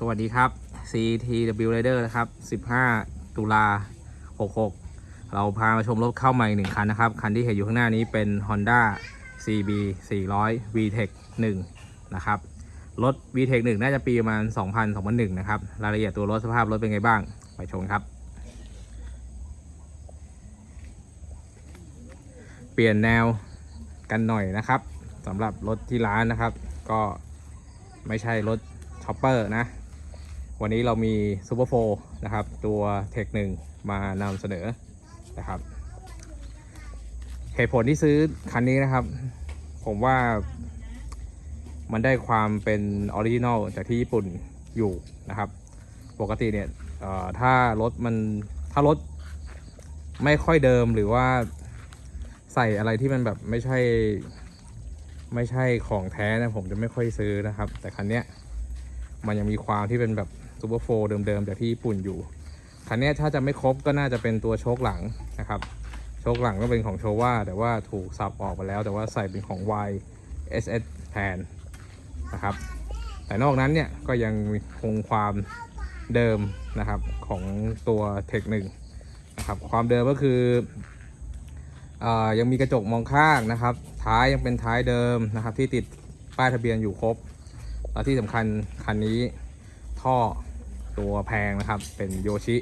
สวัสดีครับ CTW Rider นะครับ 15 ตุลา 66 เราพามาชมรถเข้าใหม่หนึ่งคันนะครับ คันที่เห็นอยู่ข้างหน้านี้เป็น Honda CB 400 VTEC 1 นะครับ รถ VTEC 1 น่าจะปีประมาณ 2000 2001 นะครับ รายละเอียดตัวรถสภาพรถเป็นไงบ้าง ไปชมครับ เปลี่ยนแนวกันหน่อยนะครับสำหรับรถที่ร้านนะครับ ก็ไม่ใช่รถช็อปเปอร์นะ วันนี้เรามีซูเปอร์โฟนะครับ ตัวเทคหนึ่งมานำเสนอนะครับเหตุผลที่ซื้อคันนี้นะครับ ผมว่ามันได้ความเป็นออริจินอลจากที่ญี่ปุ่นอยู่นะครับ ปกติเนี่ยเอ่อถ้ารถมันถ้ารถไม่ค่อยเดิมหรือว่าใส่อะไรที่มันแบบไม่ใช่ไม่ใช่ของแท้นะผมจะไม่ค่อยซื้อนะครับ แต่คันเนี้ยมันยังมีความที่เป็นแบบ ซูเปอร์โฟเดิมๆจากที่ญี่ปุ่นอยู่ คันนี้ถ้าจะไม่ครบก็น่าจะเป็นตัวโชคหลังนะครับ โชคหลังก็เป็นของโชว่าแต่ว่าถูกสับออกไปแล้ว แต่ว่าใส่เป็นของ Y SS แทนนะครับ แต่นอกนั้นเนี่ยก็ยังคงความเดิมนะครับของตัวเทคหนึ่งนะครับความเดิมก็คืออยังมีกระจกมองข้างนะครับ ท้ายยังเป็นท้ายเดิมนะครับที่ติดป้ายทะเบียนอยู่ครบ และที่สำคัญคันนี้ท่อ ตัวแพงนะครับ เป็นโยชิ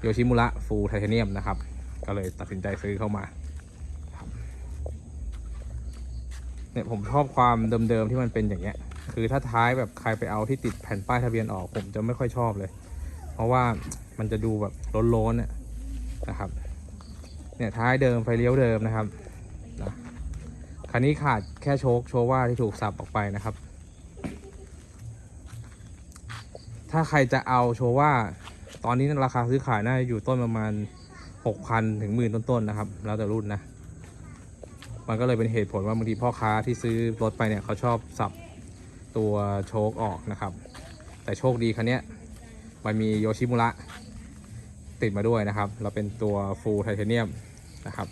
โยชิมุระฟูไทเทเนียมนะครับ ก็เลยตัดสินใจซื้อเข้ามาเนี่ยผมชอบความเดิมๆที่มันเป็นอย่างเงี้ย คือถ้าท้ายแบบใครไปเอาที่ติดแผ่นป้ายทะเบียนออกผมจะไม่ค่อยชอบเลย เพราะว่ามันจะดูแบบโล้นๆนะนะครับ เนี่ยท้ายเดิมไฟเลี้ยวเดิมนะครับนะคันนี้ขาดแค่โชคโชว่าที่ถูกสับออกไปนะครับ ถ้าใครจะเอาโชว่า ตอนนี้ราคาซื้อขายน่าจะอยู่ต้นประมาณ 6,000 ถึงหมื่นต้นๆนะครับ แล้วแต่รุ่นนะ มันก็เลยเป็นเหตุผลว่าบางทีพ่อค้าที่ซื้อรถไปเนี่ยเขาชอบสับตัวโชคออกนะครับ แต่โชคดีคันนี้มันมีโยชิมุระติดมาด้วยนะครับ เราเป็นตัวฟูลไทเทเนียมนะครับ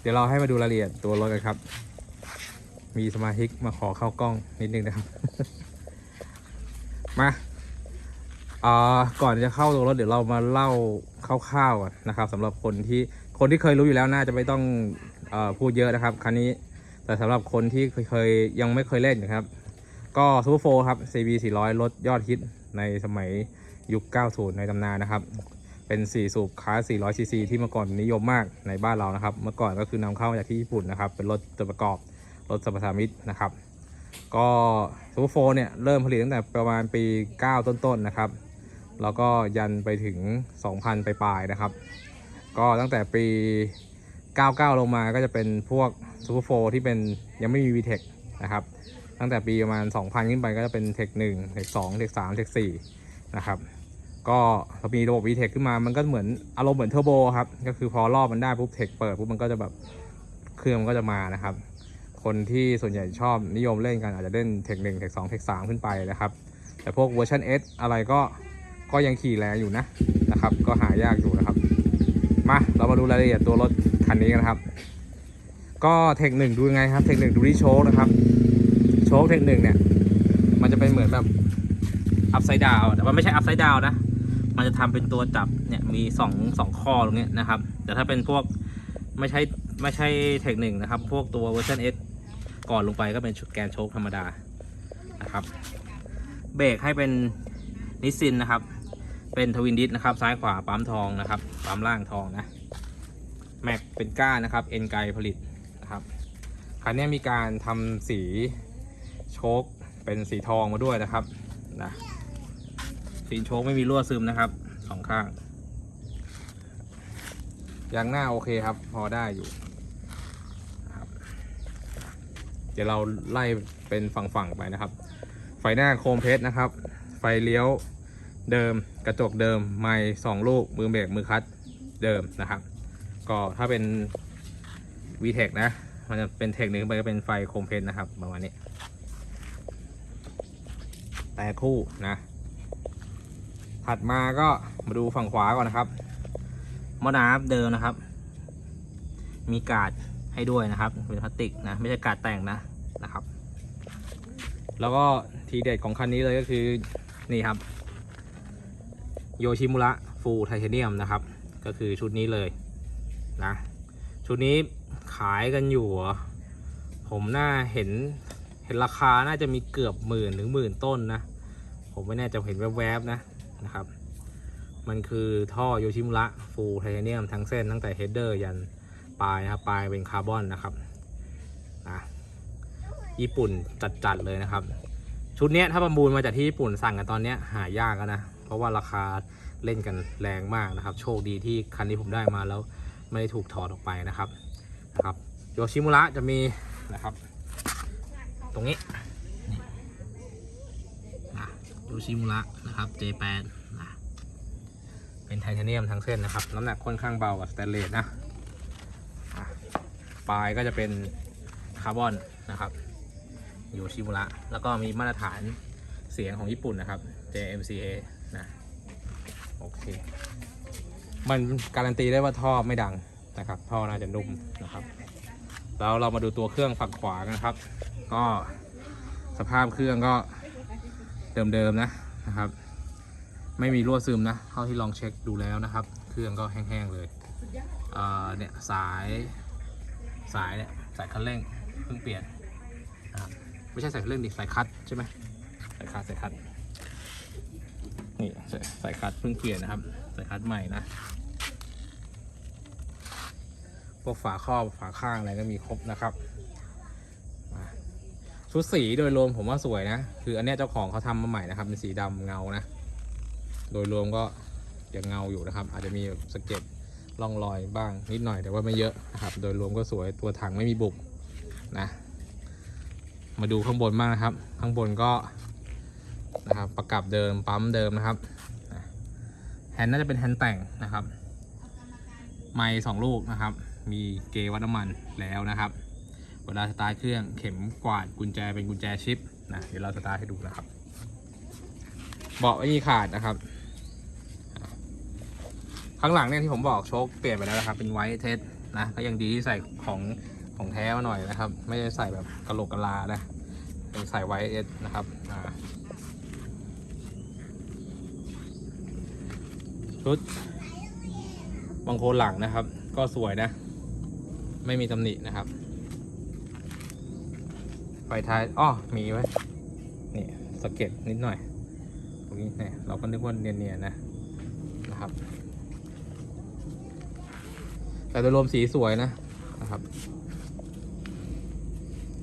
เดี๋ยวเราให้มาดูรายละเอียดตัวรถกันครับ มีสมาชิกมาขอเข้ากล้องนิดนึงนะครับ มาอ่าก่อนจะเข้าตัวรถเดี๋ยวเรามาเล่าคร่าวๆก่อนนะครับสำหรับคนที่คนที่เคยรู้อยู่แล้วน่าจะไม่ต้องอพูดเยอะนะครับ คันนี้แต่สำหรับคนที่เคยเคยยังไม่เคยเล่นนะครับ ก็ซูเปอร์โฟครับ CB 400 รถยอดฮิตในสมัยยุค 90 ในตำนานนะครับ เป็น 4 สูบคลาส400ซีซีที่เมื่อก่อนนิยมมากในบ้านเรานะครับ เมื่อก่อนก็คือนำเข้ามาจากที่ญี่ปุ่นนะครับ เป็นรถตัวประกอบ รถสัมปทามิตรนะครับ ก็ซูเปอร์โฟเนี่ยเริ่มผลิตตั้งแต่ประมาณปี 9 ต้นๆนะครับ แล้วก็ยันไปถึง 2,000ไปปลายๆนะครับ ก็ตั้งแต่ปี 99 ลงมาก็จะเป็นพวกซูเปอร์โฟที่เป็นยังไม่มี VTEC นะครับ ตั้งแต่ปีประมาณ 2,000 ขึ้นไปก็จะเป็นเทค1เทค2เทค3เทค4นะครับก็พอมีระบบ VTEC ขึ้นมา มันก็เหมือนอารมณ์เหมือนเทอร์โบครับ ก็คือพอรอบมันได้ปุ๊บเทคเปิดปุ๊บมันก็จะแบบเครื่องมันก็จะมานะครับ คนที่ส่วนใหญ่ชอบนิยมเล่นกันอาจจะเล่นเทค1เทค2เทค3ขึ้นไปนะครับ แต่พวกเวอร์ชัน S อะไรก็ก็ยังขี่แรงอยู่นะนะครับ ก็หายากอยู่นะครับ มาเรามาดูรายละเอียดตัวรถคันนี้กันครับ ก็เทคหนึ่งดูยังไงครับ เทคหนึ่งดูที่โชคนะครับ โชคเทคหนึ่งเนี่ย มันจะเป็นเหมือนแบบอัพไซด์ดาวแต่ว่าไม่ใช่อัพไซด์ดาวนะ มันจะทำเป็นตัวจับเนี่ยมีสองสองข้อตรงนี้นะครับ แต่ถ้าเป็นพวกไม่ใช่ไม่ใช่เทคหนึ่งนะครับ พวกตัวเวอร์ชัน S ก่อนลงไปก็เป็นชุดแกนโชคธรรมดานะครับ เบรกให้เป็นนิสซินนะครับ เป็นทวินดิสนะครับ ซ้ายขวาปั๊มทองนะครับปั๊มล่างทองนะแม็กเป็นก้านนะครับเอ็นไกผลิตนะครับคันนี้มีการทำสีโชคเป็นสีทองมาด้วยนะครับนะสีโชคไม่มีรั่วซึมนะครับสองข้างยางหน้าโอเคครับ พอได้อยู่นะครับเดี๋ยวเราไล่เป็นฝั่งๆไปนะครับ ไฟหน้าโคมเพชรนะครับ ไฟเลี้ยวเดิมกระจกเดิม ไม้สองลูก มือเบรกมือคัตเดิมนะครับ ก็ถ้าเป็น VTEC นะ มันจะเป็นเทคหนึ่งไปก็เป็นไฟโคมเพชรนะครับประมาณนี้ แต่คู่นะ ถัดมาก็มาดูฝั่งขวาก่อนนะครับมอน้ำเดิมนะครับ มีกาดให้ด้วยนะครับ เป็นพลาสติกนะ ไม่ใช่กาดแต่งนะ นะครับ แล้วก็ทีเด็ดของคันนี้เลยก็คือนี่ครับโยชิมุระฟูไทเทเนียมนะครับ ก็คือชุดนี้เลยนะชุดนี้ขายกันอยู่ ผมน่าเห็นเห็นราคาน่าจะมีเกือบหมื่นถึงหมื่นต้นนะ ผมไม่แน่ใจเห็นแวบๆนะนะครับ มันคือท่อโยชิมุระฟูไทเทเนียมทั้งเส้นตั้งแต่เฮดเดอร์ยันปลายนะครับปลายเป็นคาร์บอนนะครับ ญี่ปุ่นจัดๆเลยนะครับ ชุดนี้ถ้าประมูลมาจากที่ญี่ปุ่นสั่งกันตอนนี้หายากแล้วนะ เพราะว่าราคาเล่นกันแรงมากนะครับ โชคดีที่คันนี้ผมได้มาแล้วไม่ได้ถูกถอดออกไปนะครับนะครับโยชิมุระจะมีนะครับ ตรงนี้โยชิมุระนะครับ J8 นะเป็นไทเทเนียมทั้งเส้นนะครับ น้ำหนักค่อนข้างเบากว่าสแตนเลสนะอะปลายก็จะเป็นคาร์บอนนะครับ โยชิมุระแล้วก็มีมาตรฐานเสียงของญี่ปุ่นนะครับ JMCA นะโอเค มันการันตีได้ว่าท่อไม่ดังนะครับ ท่อน่าจะนุ่มนะครับ แล้วเรามาดูตัวเครื่องฝั่งขวากันครับ ก็สภาพเครื่องก็เดิมๆนะนะครับ ไม่มีรั่วซึมนะเท่าที่ลองเช็คดูแล้วนะครับ เครื่องก็แห้งๆเลยเอ่อเนี่ยสายสายเนี่ยสายคันเร่งเพิ่งเปลี่ยนนะครับ ไม่ใช่สายเร่งดิสายคัตใช่ไหมสายคัตสายคัตนี่สายสายคัตเพิ่งเปลี่ยนนะครับสายคัตใหม่นะพวกฝาครอบฝาข้างอะไรก็มีครบนะครับชุดสีโดยรวมผมว่าสวยนะ คืออันนี้เจ้าของเขาทำมาใหม่นะครับเป็นสีดำเงานะ โดยรวมก็ยังเงาอยู่นะครับ อาจจะมีสเก็ดร่องรอยบ้างนิดหน่อยแต่ว่าไม่เยอะนะครับ โดยรวมก็สวยตัวถังไม่มีบุบนะ มาดูข้างบนบ้างนะครับ ข้างบนก็นะครับประกับเดิมปั๊มเดิมนะครับแฮนด์น่าจะเป็นแฮนด์แต่งนะครับ ไม้สองลูกนะครับ มีเกวัดน้ำมันแล้วนะครับ เวลาสตาร์ทเครื่องเข็มกวาดกุญแจเป็นกุญแจชิปนะเดี๋ยวเราสตาร์ทให้ดูนะครับ เบาะไม่มีขาดนะครับ ข้างหลังเนี่ยที่ผมบอกโชคเปลี่ยนไปแล้วนะครับ เป็นไวท์เทสนะก็ยังดีที่ใส่ของ ของแท้มาหน่อยนะครับ ไม่ได้ใส่แบบกระโหลกกระลานะเป็นใส่ไวเอสนะครับชุดบางโคนหลังนะครับ ก็สวยนะ ไม่มีตำหนินะครับไฟท้ายอ้อมีไว้นี่สะเก็ดนิดหน่อยตรงนี้เนี่ยเราก็นึกว่าเนียนๆนะนะครับแต่โดยรวมสีสวยนะนะครับ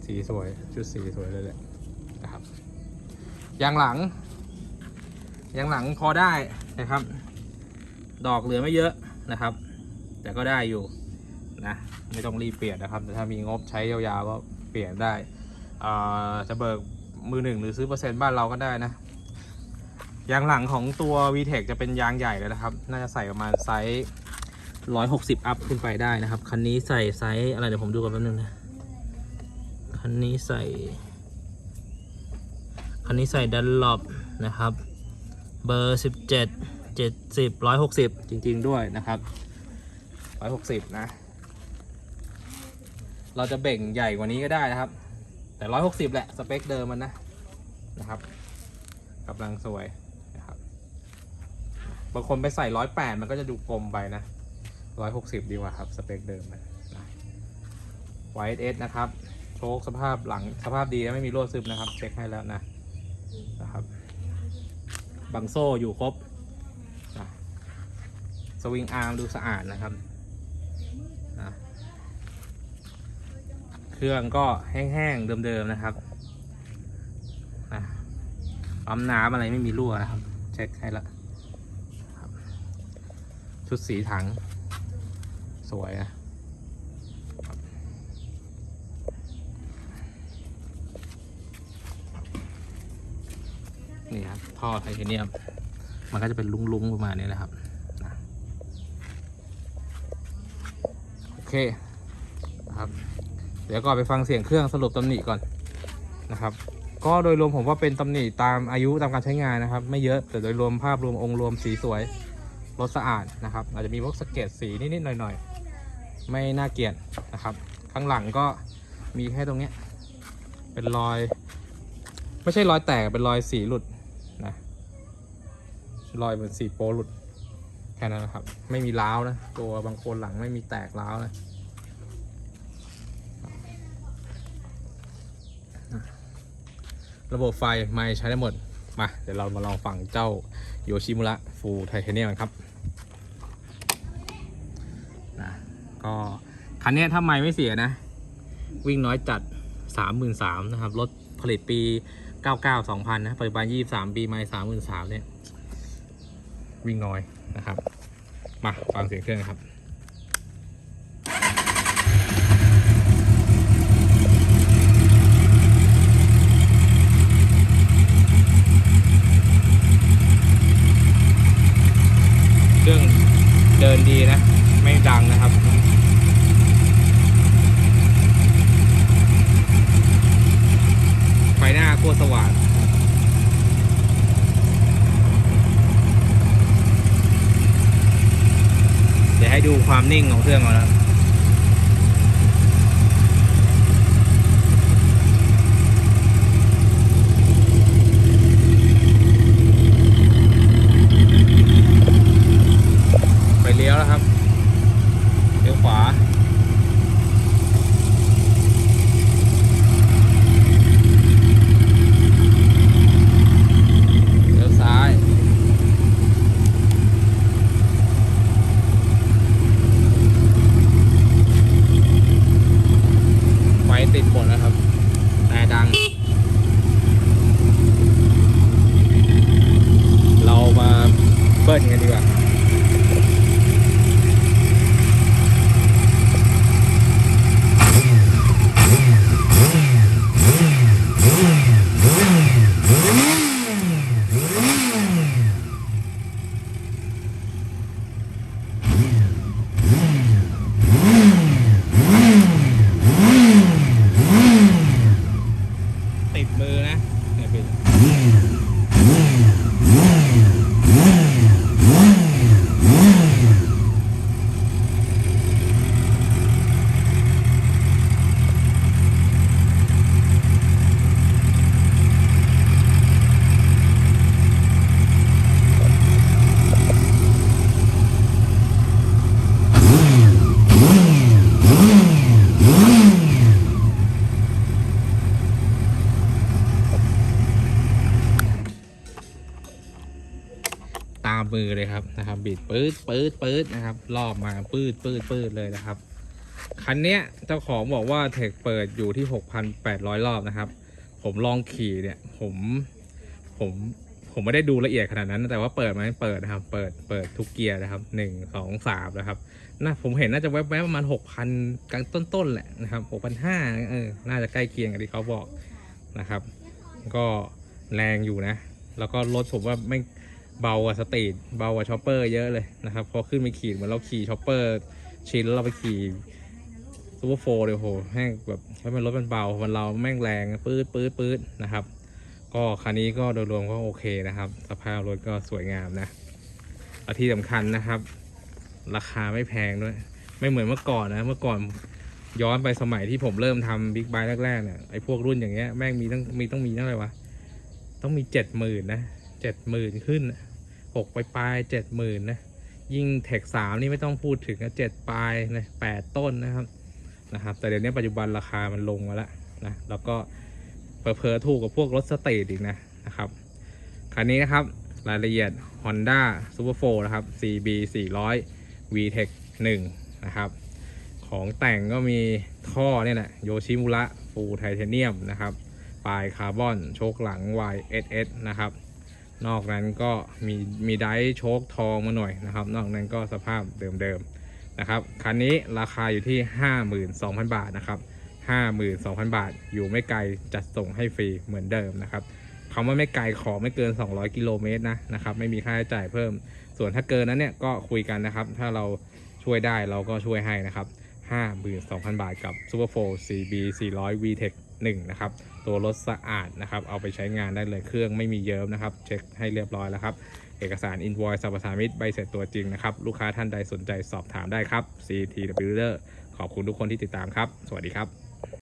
สีสวยชุดสีสวยเลยแหละนะครับยางหลังยางหลังพอได้นะครับ ดอกเหลือไม่เยอะนะครับ แต่ก็ได้อยู่นะไม่ต้องรีบเปลี่ยนนะครับ แต่ถ้ามีงบใช้ยาวๆก็เปลี่ยนได้อ่าจะเบิกมือหนึ่งหรือซื้อเปอร์เซ็นต์บ้านเราก็ได้นะยางหลังของตัว VTEC จะเป็นยางใหญ่เลยนะครับ น่าจะใส่ประมาณไซส์ 160 อัพขึ้นไปได้นะครับ คันนี้ใส่ไซส์อะไรเดี๋ยวผมดูกันแป๊บนึงนะ คันนี้ใส่ คันนี้ใส่ดันลอบนะครับ เบอร์ 17 70 160 จริง ๆ ด้วยนะครับ 160 นะ เราจะเบ่งใหญ่กว่านี้ก็ได้นะครับ แต่ 160 แหละ สเปคเดิมมันนะ นะครับกำลังสวยนะครับ บางคนไปใส่ 108 มันก็จะดูกลมไปนะ 160 ดีกว่าครับ สเปคเดิมมันนะ YS นะครับ โชคสภาพหลังสภาพดีไม่มีรั่วซึมนะครับ เช็คให้แล้วนะนะครับบังโซ่อยู่ครบนะสวิงอาร์มดูสะอาดนะครับนะเครื่องก็แห้งๆเดิมๆนะครับนะปั๊มน้ำอะไรไม่มีรั่วนะครับ เช็คให้ล้วครับชุดสีถัง สวยนะ นี่ครับท่อไทเทเนียม มันก็จะเป็นลุงๆประมาณนี้แหละครับโอเคนะครับเดี๋ยวก่อนไปฟังเสียงเครื่องสรุปตำหนิก่อนนะครับ ก็โดยรวมผมว่าเป็นตำหนิตามอายุตามการใช้งานนะครับ ไม่เยอะแต่โดยรวมภาพรวมองค์รวมสีสวยรถสะอาดนะครับ อาจจะมีพวกสะเก็ตสีนิดๆหน่อยๆ ไม่น่าเกลียดนะครับ ข้างหลังก็มีแค่ตรงนี้ เป็นรอย ไม่ใช่รอยแตกเป็นรอยสีหลุด รอยเหมือนสีโปหลุดแค่นั้นนะครับ ไม่มีร้าวนะ ตัวบางคนหลังไม่มีแตกร้าวนะระบบไฟไม่ใช้ได้หมด มา เดี๋ยวเรามาลองฟังเจ้าโยชิมุระฟูไทเทเนียมกันครับนะก็คันนี้ถ้าไม่ไม่เสียนะ วิ่งน้อยจัด 33,000นะครับ รถผลิตปี 99 2000 นะปัจจุบัน23 ปีไม่33,000เนี่ย วิ่งน้อยนะครับ มาฟังเสียงเครื่องครับ เครื่องเดินดีนะ ไม่ดังนะครับ ไฟหน้าโคตรสว่างเดี๋ยวให้ดูความนิ่งของเครื่องก่อนนะครับ ไปเลี้ยวแล้วครับ เลี้ยวขวา เลี้ยวซ้าย ไฟ ติดหมดนะครับ แต่ดัง เรามาเบิ้ลกันดีกว่า ติดมือนะเนี่ยเป็นตา มือเลยครับนะครับบิดปื๊ดปื๊ดปื๊ดนะครับรอบมาปื๊ดปื๊ดปื๊ดเลยนะครับคันเนี้ยเจ้าของบอกว่าเทคเปิดอยู่ที่ 6,800 รอบนะครับ ผมลองขี่เนี่ยผมผมผมไม่ได้ดูละเอียดขนาดนั้น แต่ว่าเปิดไหมเปิดนะครับ เปิดเปิดทุกเกียร์นะครับหนึ่งสองสามนะครับน่าผมเห็นน่าจะแวบๆประมาณ6,000กลางต้นๆแหละนะครับ6,500เออน่าจะใกล้เคียงกับที่เขาบอกนะครับ ก็แรงอยู่นะ แล้วก็รถผมว่าไม่ เบากว่าสตรีทเบากว่าชอปเปอร์เยอะเลยนะครับพอขึ้นไปขี่เหมือนเราขี่ชอปเปอร์ชินแล้วเราไปขี่ซูเปอร์โฟร์เลยโหแม่งแบบให้มันรถมันเบามันเราแม่งแรงปื๊ดปื๊ดปื๊ดนะครับ ก็คันนี้ก็โดยรวมก็โอเคนะครับ สภาพรถก็สวยงามนะและที่สำคัญนะครับ ราคาไม่แพงด้วย ไม่เหมือนเมื่อก่อนนะเมื่อก่อนย้อนไปสมัยที่ผมเริ่มทำบิ๊กไบค์แรกๆเนี่ยไอ้พวกรุ่นอย่างเงี้ยแม่งมีต้องมีต้องมีเท่าไหร่วะต้องมีเจ็ดหมื่นนะเจ็ดหมื่นขึ้น หกไปปลายเจ็ดหมื่นนะ ยิ่งเทคสามนี่ไม่ต้องพูดถึงนะเจ็ดปลายนะแปดต้นนะครับนะครับ แต่เดี๋ยวนี้ปัจจุบันราคามันลงมาแล้วนะแล้วก็เผลอๆถูกกับพวกรถสเตรีทอีกนะนะครับคันนี้นะครับรายละเอียด Honda Super 4นะครับ CB 400 VTEC 1นะครับของแต่งก็มีท่อเนี่ยแหละโยชิมุระฟูไทเทเนียมนะครับ ปลายคาร์บอน โชคหลัง YSS นะครับ นอกนั้นก็มีมีไดร์โชคทองมาหน่อยนะครับ นอกนั้นก็สภาพเดิมๆนะครับคันนี้ราคาอยู่ที่ 52,000 บาทนะครับ52,000 บาท อยู่ไม่ไกลจัดส่งให้ฟรีเหมือนเดิมนะครับคำว่าไม่ไกลขอไม่เกิน 200 กิโลเมตรนะนะครับ ไม่มีค่าใช้จ่ายเพิ่ม ส่วนถ้าเกินนั้นเนี่ยก็คุยกันนะครับ ถ้าเราช่วยได้เราก็ช่วยให้นะครับ 52,000 บาทกับ Super 4 CB 400 VTEC 1นะครับตัวรถสะอาดนะครับเอาไปใช้งานได้เลยเครื่องไม่มีเยิ้มนะครับ เช็คให้เรียบร้อยแล้วครับ เอกสาร invoice สัมปทามิตรใบเสร็จตัวจริงนะครับ ลูกค้าท่านใดสนใจสอบถามได้ครับ CTWeller ขอบคุณทุกคนที่ติดตามครับ สวัสดีครับ